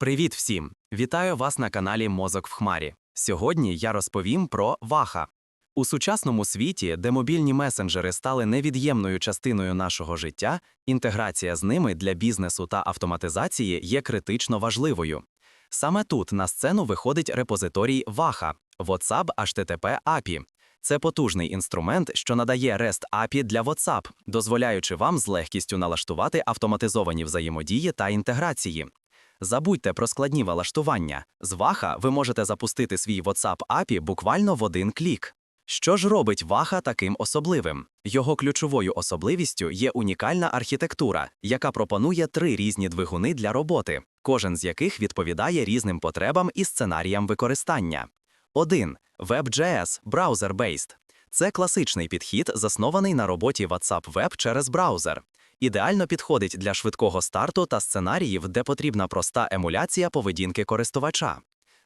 Привіт всім! Вітаю вас на каналі Мозок в Хмарі. Сьогодні я розповім про Ваха. У сучасному світі, де мобільні месенджери стали невід'ємною частиною нашого життя, інтеграція з ними для бізнесу та автоматизації є критично важливою. Саме тут на сцену виходить репозиторій Ваха WhatsApp HTTP API. Це потужний інструмент, що надає REST API для WhatsApp, дозволяючи вам з легкістю налаштувати автоматизовані взаємодії та інтеграції. Забудьте про складні налаштування. З Ваха ви можете запустити свій WhatsApp API буквально в один клік. Що ж робить Ваха таким особливим? Його ключовою особливістю є унікальна архітектура, яка пропонує три різні двигуни для роботи, кожен з яких відповідає різним потребам і сценаріям використання. 1. WebJS Browser-Based. Це класичний підхід, заснований на роботі WhatsApp Web через браузер. Ідеально підходить для швидкого старту та сценаріїв, де потрібна проста емуляція поведінки користувача.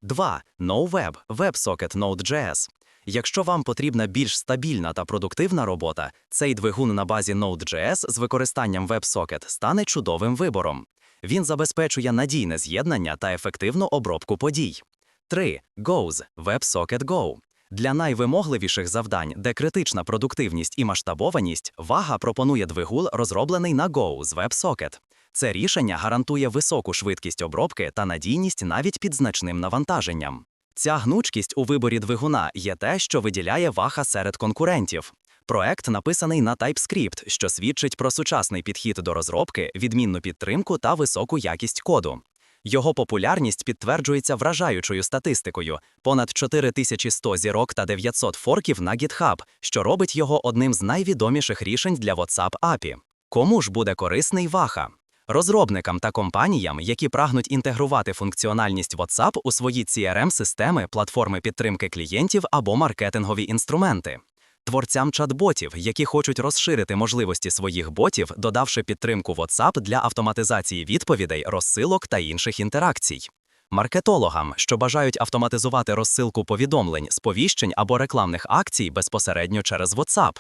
2. NoWeb WebSocket Node.js. Якщо вам потрібна більш стабільна та продуктивна робота, цей двигун на базі Node.js з використанням WebSocket стане чудовим вибором. Він забезпечує надійне з'єднання та ефективну обробку подій. 3. GOES WebSocket Go. Для найвимогливіших завдань, де критична продуктивність і масштабованість, Вага пропонує двигун, розроблений на Go з WebSocket. Це рішення гарантує високу швидкість обробки та надійність навіть під значним навантаженням. Ця гнучкість у виборі двигуна є те, що виділяє Ваха серед конкурентів. Проект написаний на TypeScript, що свідчить про сучасний підхід до розробки, відмінну підтримку та високу якість коду. Його популярність підтверджується вражаючою статистикою: понад 4100 зірок та 900 форків на GitHub, що робить його одним з найвідоміших рішень для WhatsApp API. Кому ж буде корисний Ваха? Розробникам та компаніям, які прагнуть інтегрувати функціональність WhatsApp у свої CRM-системи, платформи підтримки клієнтів або маркетингові інструменти. Творцям чат-ботів, які хочуть розширити можливості своїх ботів, додавши підтримку WhatsApp для автоматизації відповідей, розсилок та інших інтеракцій. Маркетологам, що бажають автоматизувати розсилку повідомлень, сповіщень або рекламних акцій безпосередньо через WhatsApp.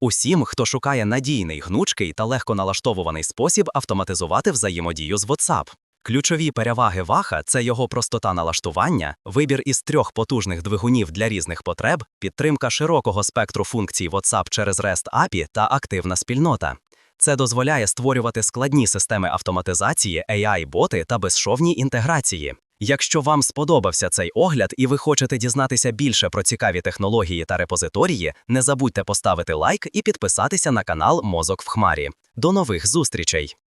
Усім, хто шукає надійний, гнучкий та легко налаштовуваний спосіб автоматизувати взаємодію з WhatsApp. Ключові переваги Ваха це його простота налаштування, вибір із трьох потужних двигунів для різних потреб, підтримка широкого спектру функцій WhatsApp через REST API та активна спільнота. Це дозволяє створювати складні системи автоматизації, AI-боти та безшовні інтеграції. Якщо вам сподобався цей огляд і ви хочете дізнатися більше про цікаві технології та репозиторії, не забудьте поставити лайк і підписатися на канал Мозок в Хмарі. До нових зустрічей!